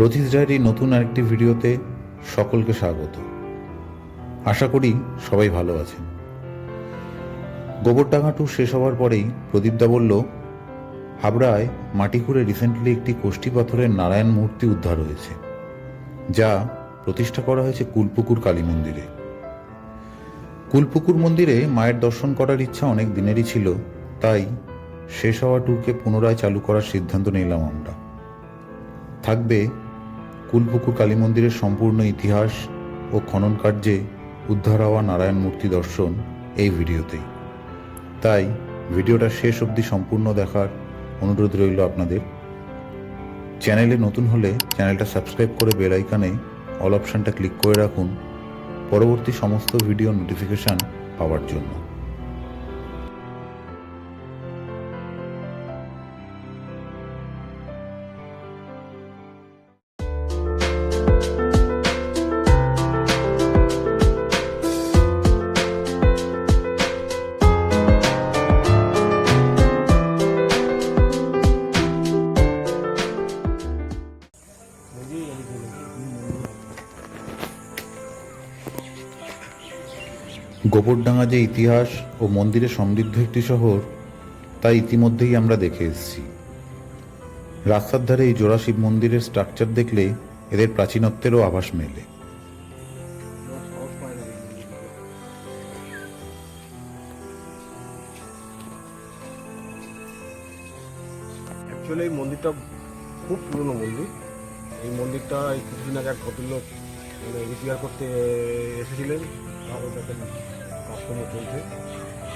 রথিস ডায়েরির নতুন আরেকটি ভিডিওতে সকলকে স্বাগত। আশা করি সবাই ভালো আছেন। গোবরডাঙ্গা ট্যুর শেষ হওয়ার পরেই প্রদীপদা বলল, হাবড়ায় মাটি খুঁড়ে রিসেন্টলি একটি কোষ্ঠী পাথরের নারায়ণ মূর্তি উদ্ধার হয়েছে, যা প্রতিষ্ঠা করা হয়েছে কুলপুকুর কালী মন্দিরে। কুলপুকুর মন্দিরে মায়ের দর্শন করার ইচ্ছা অনেক দিনেরই ছিল, তাই শেষ হওয়া ট্যুরকে পুনরায় চালু করার সিদ্ধান্ত নিলাম আমরা। থাকবে কুলপুকুর কালী মন্দিরের সম্পূর্ণ ইতিহাস ও খনন কার্যে উদ্ধার হওয়া নারায়ণ মূর্তি দর্শন এই ভিডিওতেই তাই ভিডিওটা শেষ অবধি সম্পূর্ণ দেখার অনুরোধ রইল আপনাদের। চ্যানেলে নতুন হলে চ্যানেলটা সাবস্ক্রাইব করে বেল আইকনে অল অপশানটা ক্লিক করে রাখুন। পরবর্তী সমস্ত ভিডিও নোটিফিকেশান পাওয়ার জন্য। গোবরডাঙ্গা যে ইতিহাস ও মন্দিরে সমৃদ্ধ একটি শহর, তা ইতিমধ্যেই আমরা দেখে এসেছি। রাস্তার ধারে এই জোড়া শিব মন্দিরের স্ট্রাকচার দেখলে এদের প্রাচীনত্বেরও আভাস মেলে। অ্যাকচুয়ালি এই মন্দিরটা খুব পুরনো মন্দির। এই মন্দিরটা কিছুদিন আগে এক ভদ্রলোক রিপেয়ার করতে এসেছিলেন তারপর দেখেন কাজকর্ম চলছে।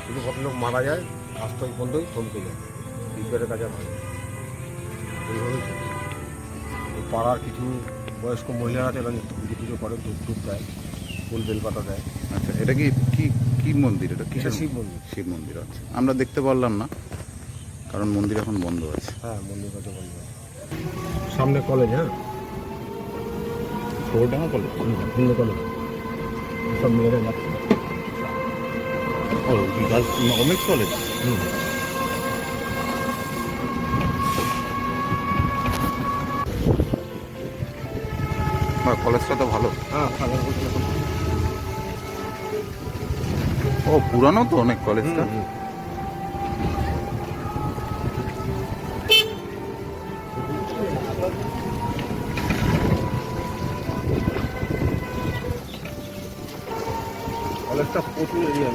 কিন্তু ভদ্রলোক মারা যায় কাজটা এই বন্ধই থমকে যায় রিপেয়ারের কাজ আর হয় এইভাবেই চলছে। পাড়ার কিছু বয়স্ক মহিলারা আছে নিত্য পুজো পুজো করে ধূপ ধূপ দেয় ফুল বেলপাতা দেয়। আচ্ছা এটা কি কি কি মন্দির এটা? এটা শিব মন্দির। শিব মন্দির আছে আমরা দেখতে পারলাম না কারণ মন্দির এখন বন্ধ আছে। হ্যাঁ মন্দির কাছে বন্ধ আছে। সামনে কলেজ হ্যাঁ? গোবরডাঙ্গা কলেজ। ভিন্ন কলেজ। সব মেয়েরা যাচ্ছে ও গভর্নমেন্ট কলেজ? হুম। কলেজটা তো ভালো। হ্যাঁ ও পুরানো তো অনেক কলেজটা। হুম। প্রচুর এরিয়া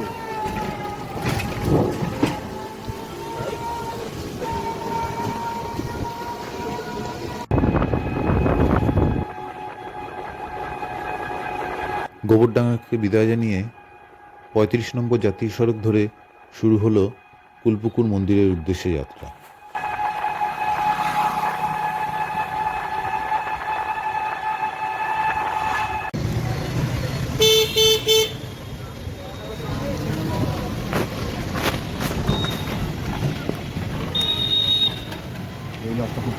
গোবরডাঙ্গাকে বিদায় জানিয়ে পঁয়ত্রিশ নম্বর জাতীয় সড়ক ধরে শুরু হলো কুলপুকুর মন্দিরের উদ্দেশ্যে যাত্রা এই খুব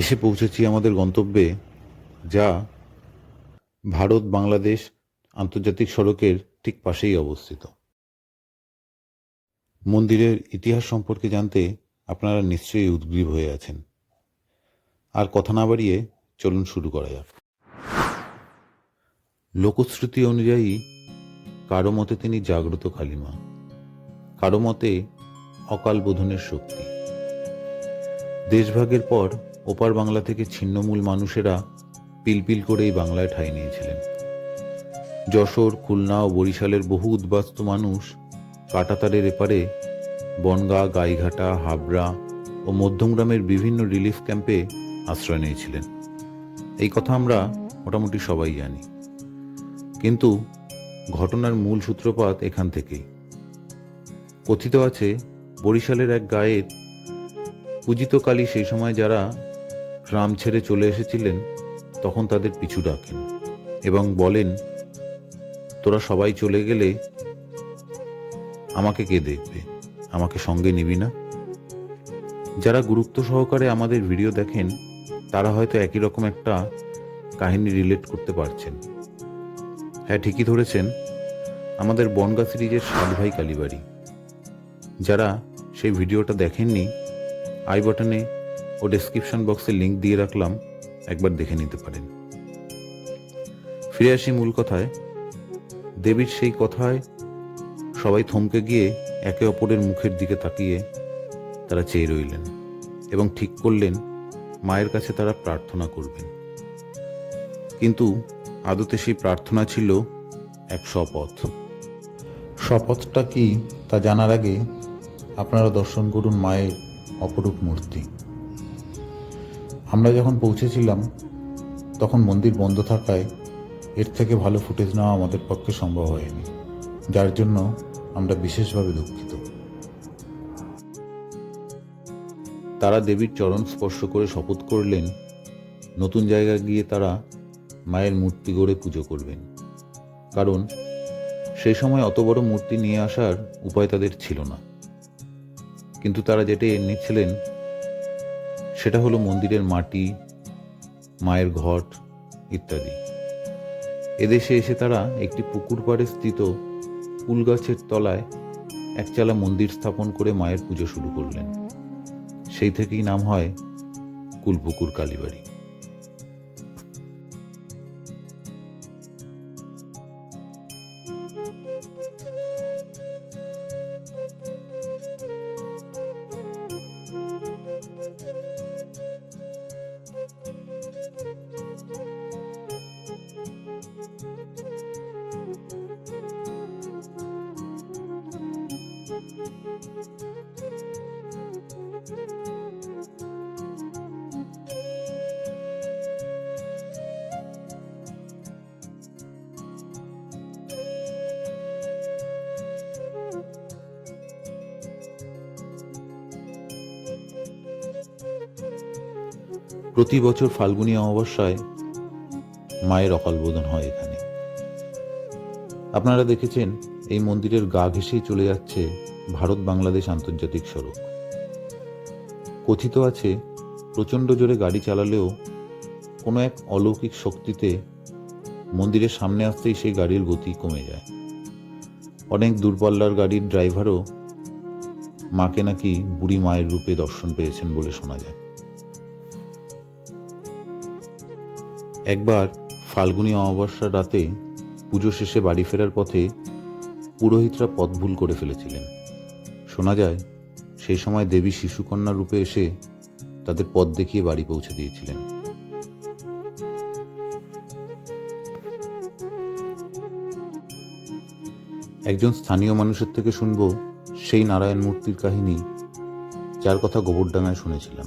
এসে পৌঁছেছি আমাদের গন্তব্যে যা ভারত বাংলাদেশ আন্তর্জাতিক সড়কের ঠিক পাশেই অবস্থিত। মন্দিরের ইতিহাস সম্পর্কে জানতে আপনারা নিশ্চয়ই উদ্গ্রীব হয়ে আছেন। আর কথা না বাড়িয়ে চলুন শুরু করা যাক। লোকশ্রুতি অনুযায়ী কারও মতে তিনি জাগ্রত কালিমা, কারও মতে অকাল বোধনের শক্তি। দেশভাগের পর ওপার বাংলা থেকে ছিন্নমূল মানুষেরা পিলপিল করে এই বাংলায় ঠাঁই নিয়েছিলেন। যশোর, খুলনা ও বরিশালের বহু উদ্বাস্ত মানুষ কাটাতারের এপারে বনগাঁ, গাইঘাটা, হাবড়া ও মধ্যমগ্রামের বিভিন্ন রিলিফ ক্যাম্পে আশ্রয় নিয়েছিলেন। এই কথা আমরা মোটামুটি সবাই জানি। কিন্তু ঘটনার মূল সূত্রপাত এখান থেকেই। কথিত আছে, বরিশালের এক গায়ের পূজিত কালী সেই সময় যারা গ্রাম ছেড়ে চলে এসেছিলেন, তখন তাদের পিছু ডাকেন এবং বলেন, তোরা সবাই চলে গেলে আমাকে কে দেখবে? আমাকে সঙ্গে নিবি না? যারা গুরুত্ব সহকারে আমাদের ভিডিও দেখেন, তারা হয়তো একই রকম একটা কাহিনী রিলেট করতে পারছেন। হ্যাঁ ঠিকই ধরেছেন। আমাদের বনগা সিরিজের সাত ভাই কালীবাড়ি। যারা সেই ভিডিওটা দেখেননি, আই বাটনে ও ডেসক্রিপশন বক্সে লিংক দিয়ে রাখলাম, একবার দেখে নিতে পারেন। ফিরে আসি মূল কথায়। দেবীর সেই কথায় সবাই থমকে গিয়ে একে অপরের মুখের দিকে তাকিয়ে তারা চেয়ে রইলেন এবং ঠিক করলেন মায়ের কাছে তারা প্রার্থনা করবেন। কিন্তু আদতে সেই প্রার্থনা ছিল এক শপথ। শপথটা কি তা জানার আগে আপনারা দর্শন করুন মায়ের অপরূপ মূর্তি। আমরা যখন পৌঁছেছিলাম, তখন মন্দির বন্ধ থাকায় এর থেকে ভালো ফুটেজ নেওয়া আমাদের পক্ষে সম্ভব হয়নি, যার জন্য আমরা বিশেষভাবে দুঃখিত। তারা দেবীর চরণ স্পর্শ করে শপথ করলেন, নতুন জায়গায় গিয়ে তারা মায়ের মূর্তি গড়ে পুজো করবেন। কারণ সেই সময় অত বড় মূর্তি নিয়ে আসার উপায় তাদের ছিল না। কিন্তু তারা যেটা এনেছিলেন, সেটা হলো মন্দিরের মাটি, মায়ের ঘট ইত্যাদি। এদেশে এসে তারা একটি পুকুর পাড়ে স্থিত কুল গাছের তলায় একচালা মন্দির স্থাপন করে মায়ের পুজো শুরু করলেন। সেই থেকেই নাম হয় কুলপুকুর কালীবাড়ি। প্রতি বছর ফাল্গুনী অমাবস্যায় মায়ের অকালবোধন হয় এখানে। আপনারা দেখেছেন, এই মন্দিরের গা ঘেঁষেই চলে যাচ্ছে ভারত বাংলাদেশ আন্তর্জাতিক সড়ক। কথিত আছে, প্রচণ্ড জোরে গাড়ি চালালেও কোনো এক অলৌকিক শক্তিতে মন্দিরের সামনে আসতেই সেই গাড়ির গতি কমে যায়। অনেক দূরপাল্লার গাড়ির ড্রাইভারও মাকে নাকি বুড়ি মায়ের রূপে দর্শন পেয়েছেন বলে শোনা যায়। একবার ফাল্গুনী অমাবস্যার রাতে পুজো শেষে বাড়ি ফেরার পথে পুরোহিতরা পথ ভুল করে ফেলেছিলেন। শোনা যায়, সেই সময় দেবী শিশুকন্যা রূপে এসে তাদের পথ দেখিয়ে বাড়ি পৌঁছে দিয়েছিলেন। একজন স্থানীয় মানুষের থেকে শুনব সেই নারায়ণ মূর্তির কাহিনী, যার কথা গোবরডাঙ্গায় শুনেছিলাম।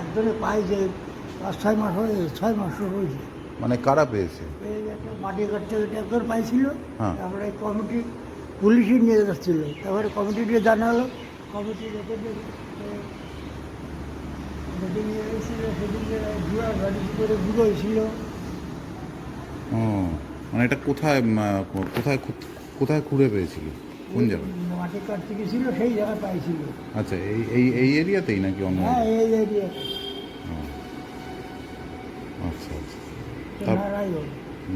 একজনে পাই যে পাঁচ ছয় মাস হয়ে ছয় মাস হয়েছে। মানে কারা পেয়েছে? মাটি কাটতে একজন পাইছিল হ্যাঁ। তারপরে কমিটি পুলিশই নিয়ে যাচ্ছিল। তারপরে কমিটিকে জানালো কমিটি নিয়ে গাড়ি করে বুড়ো হয়েছিল। মানে এটা কোথায় কোথায় কোথায় খুঁড়ে পেয়েছিল? কোন জায়গায়? মাটি কাটতে গেছিল সেই জায়গায় পাইছিল। আচ্ছা এই এই এই এরিয়াতেই নাকি অন্য? হ্যাঁ এই এরিয়াতে আচ্ছা আচ্ছা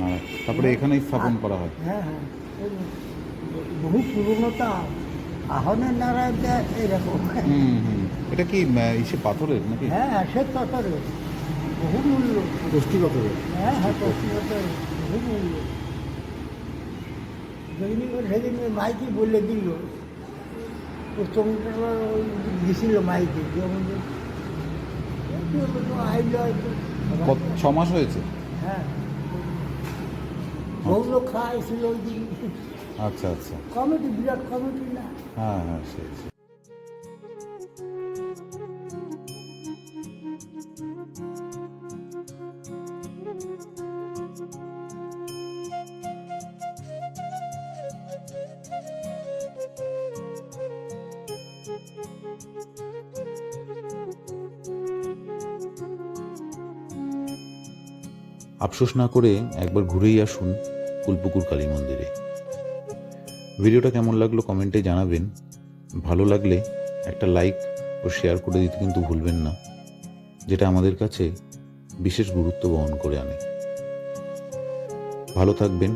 নারায়ণ তারপরে এখানেই স্থাপন করা হয়। হ্যাঁ হ্যাঁ। বহু পুরনো তা। আহনের নারায়ণটা এরকম এটা কি ইসে পাথরের নাকি? হ্যাঁ হ্যাঁ সে ততরে বহু মূল্য। গোষ্ঠীগত হ্যাঁ হ্যাঁ ততরে বহু মূল্য। যেদিন সেদিন মাইকি বলে দিল। গেছিল মাইকি যেমন ছ মাস হয়েছে? হ্যাঁ। লোক খাওয়াইছিল ওই দিন আচ্ছা আচ্ছা কমিটি বিরাট কমিটি না হ্যাঁ হ্যাঁ সেই। আফসোস না করে একবার ঘুরেই আসুন কুলপুকুর কালী মন্দিরে। ভিডিওটা কেমন লাগল কমেন্টে জানাবেন। ভালো লাগলে একটা লাইক ও শেয়ার করে দিতে কিন্তু ভুলবেন না, যেটা আমাদের কাছে বিশেষ গুরুত্ব বহন করে আনে। ভালো থাকবেন।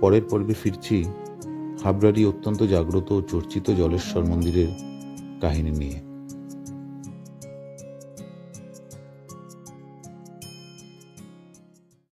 পরের পর্বে ফিরছি হাবড়ারি অত্যন্ত জাগ্রত ও চর্চিত জলেশ্বর মন্দিরের কাহিনী নিয়ে।